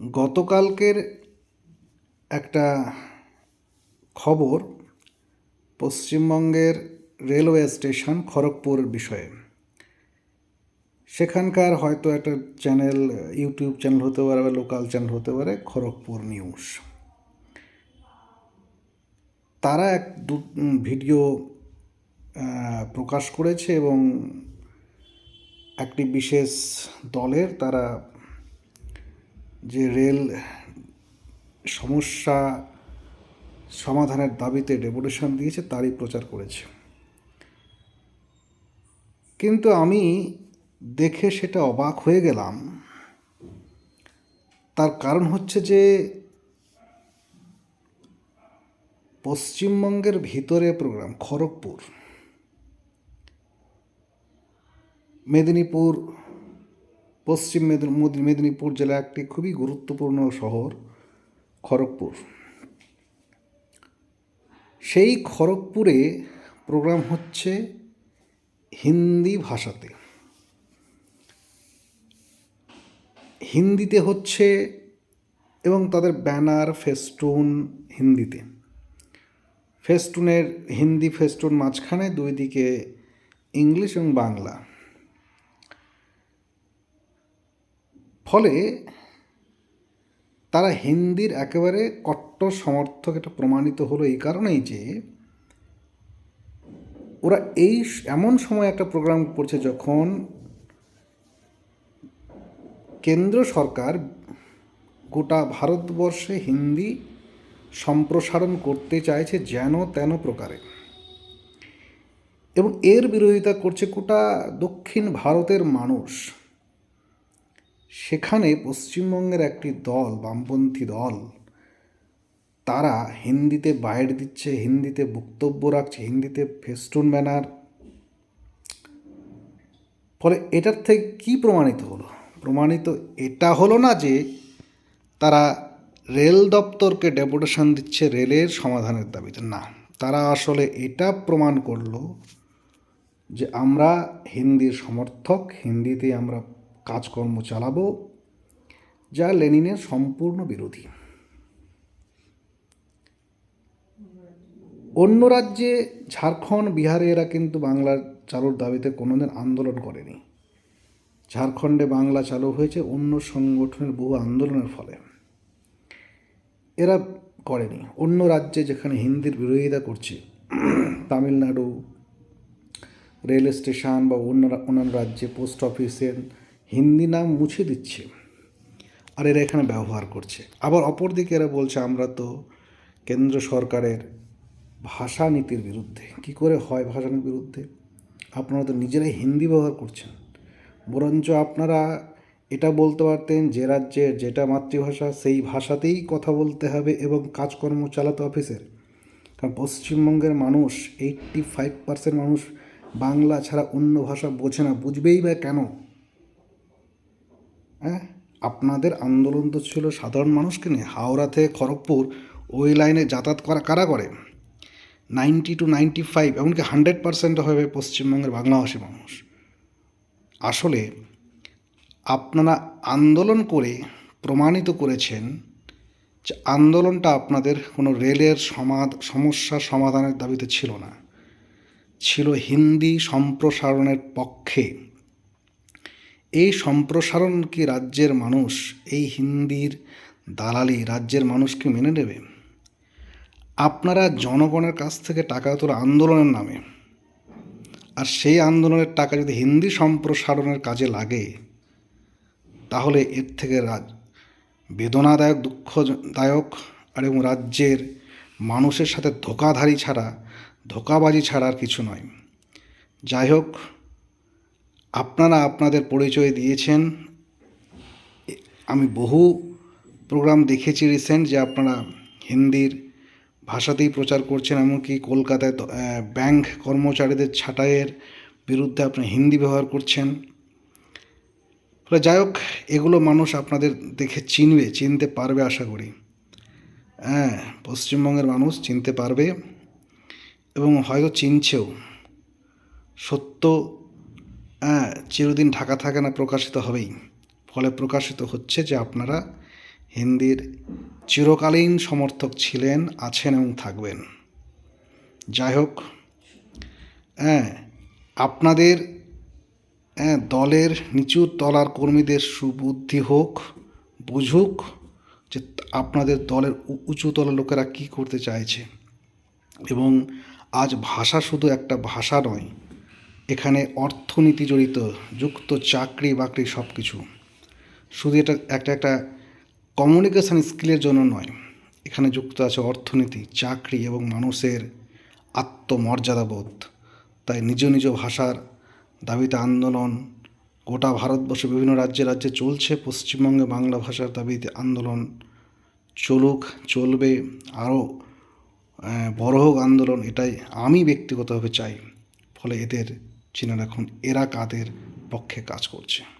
গতকালকের একটা খবর পশ্চিমবঙ্গের রেলওয়ে স্টেশন খড়গপুর বিষয়ে। সেখানকার হয়তো একটা চ্যানেল, ইউটিউব চ্যানেল হতে পারে বা লোকাল চ্যানেল হতে পারে, খড়গপুর নিউজ। তারা এক দু ভিডিও প্রকাশ করেছে এবং একটি বিশেষ দলের তারা যে রেল সমস্যা সমাধানের দাবিতে ডেপুটেশন দিয়েছে, তারই প্রচার করেছে। কিন্তু আমি দেখে সেটা অবাক হয়ে গেলাম। তার কারণ হচ্ছে যে, পশ্চিমবঙ্গের ভিতরে প্রোগ্রাম খড়গপুর, মেদিনীপুর পশ্চিম মেদিনী- মেদিনীপুর জেলা একটি খুবই গুরুত্বপূর্ণ শহর, খড়গপুর। সেই খড়গপুরে প্রোগ্রাম হচ্ছে হিন্দি ভাষাতে। হিন্দিতে হচ্ছে এবং তাদের ব্যানার, ফেস্টুন হিন্দিতে। ফেস্টুনের হিন্দি ফেস্টুন মাঝখানে, দুই দিকে ইংলিশ এবং বাংলা। ফলে তারা হিন্দির একেবারে কট্টর সমর্থক এটা প্রমাণিত হলো এই কারণেই যে ওরা এই এমন সময় একটা প্রোগ্রাম করছে যখন কেন্দ্র সরকার গোটা ভারতবর্ষে হিন্দি সম্প্রসারণ করতে চাইছে যেন তেন প্রকারে। এবং এর বিরোধিতা করছে গোটা দক্ষিণ ভারতের মানুষ। সেখানে পশ্চিমবঙ্গের একটি দল, বামপন্থী দল, তারা হিন্দিতে বাইট দিচ্ছে, হিন্দিতে বক্তব্য রাখছে, হিন্দিতে ফেস্টুন ব্যানার। ফলে এটার থেকে কি প্রমাণিত হলো? প্রমাণিত এটা হলো না যে তারা রেল দপ্তরকে ডেপুটেশন দিচ্ছে রেলের সমাধানের দাবিতে, না। তারা আসলে এটা প্রমাণ করল যে আমরা হিন্দির সমর্থক হিন্দিতে আমরা কাজকর্ম চালাবো, যা লেনিনের সম্পূর্ণ বিরোধী। অন্য রাজ্যে ঝাড়খণ্ড, বিহারে এরা কিন্তু বাংলার চালুর দাবিতে কোনোদিন আন্দোলন করেনি। ঝাড়খণ্ডে বাংলা চালু হয়েছে অন্য সংগঠনের বহু আন্দোলনের ফলে। এরা করেনি। অন্য রাজ্যে যেখানে হিন্দির বিরোধিতা করছে, তামিলনাড়ু রেল স্টেশন বা অন্য অন্যান্য রাজ্যে পোস্ট অফিসের হিন্দি নাম মুছে দিচ্ছে আর এরা এখানে ব্যবহার করছে। আবার অপরদিকে এরা বলছে, আমরা তো কেন্দ্র সরকারের ভাষা নীতির বিরুদ্ধে। কি করে হয় ভাষা নীতির বিরুদ্ধে? আপনারা তো নিজেরাই হিন্দি ব্যবহার করছেন। বরঞ্চ আপনারা এটা বলতে পারতেন যে রাজ্যের যেটা মাতৃভাষা, সেই ভাষাতেই কথা বলতে হবে এবং কাজকর্ম চালাতে অফিসের। কারণ পশ্চিমবঙ্গের মানুষ এইট্টি ফাইভ পার্সেন্ট মানুষ বাংলা ছাড়া অন্য ভাষা বোঝে না। বুঝবেই বা কেন? হ্যাঁ? আপনাদের আন্দোলন তো ছিল সাধারণ মানুষকে নিয়ে। হাওড়া থেকে খড়গপুর ওই লাইনে যাতায়াত করা কারা করে? নাইনটি টু নাইনটি ফাইভ, এমনকি হান্ড্রেড পার্সেন্ট হবে পশ্চিমবঙ্গের বাংলাভাষী মানুষ। আসলে আপনারা আন্দোলন করে প্রমাণিত করেছেন যে আন্দোলনটা আপনাদের কোনো রেলের সমাধ সমস্যা সমাধানের দাবিতে ছিল না। ছিল হিন্দি সম্প্রসারণের পক্ষে এই সম্প্রসারণ কি রাজ্যের মানুষ? এই হিন্দির দালালি রাজ্যের মানুষকে মেনে নেবে? আপনারা জনগণের কাছ থেকে টাকা তোলা আন্দোলনের নামে। আর সেই আন্দোলনের টাকা যদি হিন্দি সম্প্রসারণের কাজে লাগে, তাহলে এর থেকে রাজ, বেদনাদায়ক, দুঃখদায়ক, আর এবং রাজ্যের মানুষের সাথে ধোকাধারি ছাড়া, ধোকাবাজি ছাড়া আর কিছু নয়। যাই হোক আপনারা আপনাদের পরিচয় দিয়েছেন। আমি বহু প্রোগ্রাম দেখেছি রিসেন্ট যে আপনারা হিন্দির ভাষাতেই প্রচার করছেন, এমনকি কলকাতায় ব্যাংক কর্মচারীদের ছাঁটাইয়ের বিরুদ্ধে আপনি হিন্দি ব্যবহার করছেন। ফলে যাই হোক, এগুলো মানুষ আপনাদের দেখে চিনবে, চিনতে পারবে আশা করি। হ্যাঁ পশ্চিমবঙ্গের মানুষ চিনতে পারবে এবং হয়তো চিনছেও। সত্য হ্যাঁ চিরদিন ঢাকা থাকে না, প্রকাশিত হবেই। ফলে প্রকাশিত হচ্ছে যে আপনারা হিন্দির চিরকালীন সমর্থক ছিলেন, আছেন এবং থাকবেন। যাই হোক হ্যাঁ আপনাদের হ্যাঁ দলের নিচু তলার কর্মীদের সুবুদ্ধি হোক, বুঝুক যে আপনাদের দলের উঁচু তলার লোকেরা কী করতে চাইছে। এবং আজ ভাষা শুধু একটা ভাষা নয় এখানে অর্থনীতি জড়িত, যুক্ত, চাকরি বাকরি সব কিছু শুধু এটা একটা একটা কমিউনিকেশান স্কিলের জন্য নয়, এখানে যুক্ত আছে অর্থনীতি, চাকরি এবং মানুষের আত্মমর্যাদাবোধ। তাই নিজ নিজ ভাষার দাবিতে আন্দোলন, গোটা ভারতবর্ষে বিভিন্ন রাজ্যে রাজ্যে চলছে, পশ্চিমবঙ্গে বাংলা ভাষার দাবিতে আন্দোলন চলুক, চলবে, আরও বড় হোক আন্দোলন, এটাই আমি ব্যক্তিগতভাবে চাই। ফলে এদের চিনে এখন এরা কাদের পক্ষে কাজ করছে।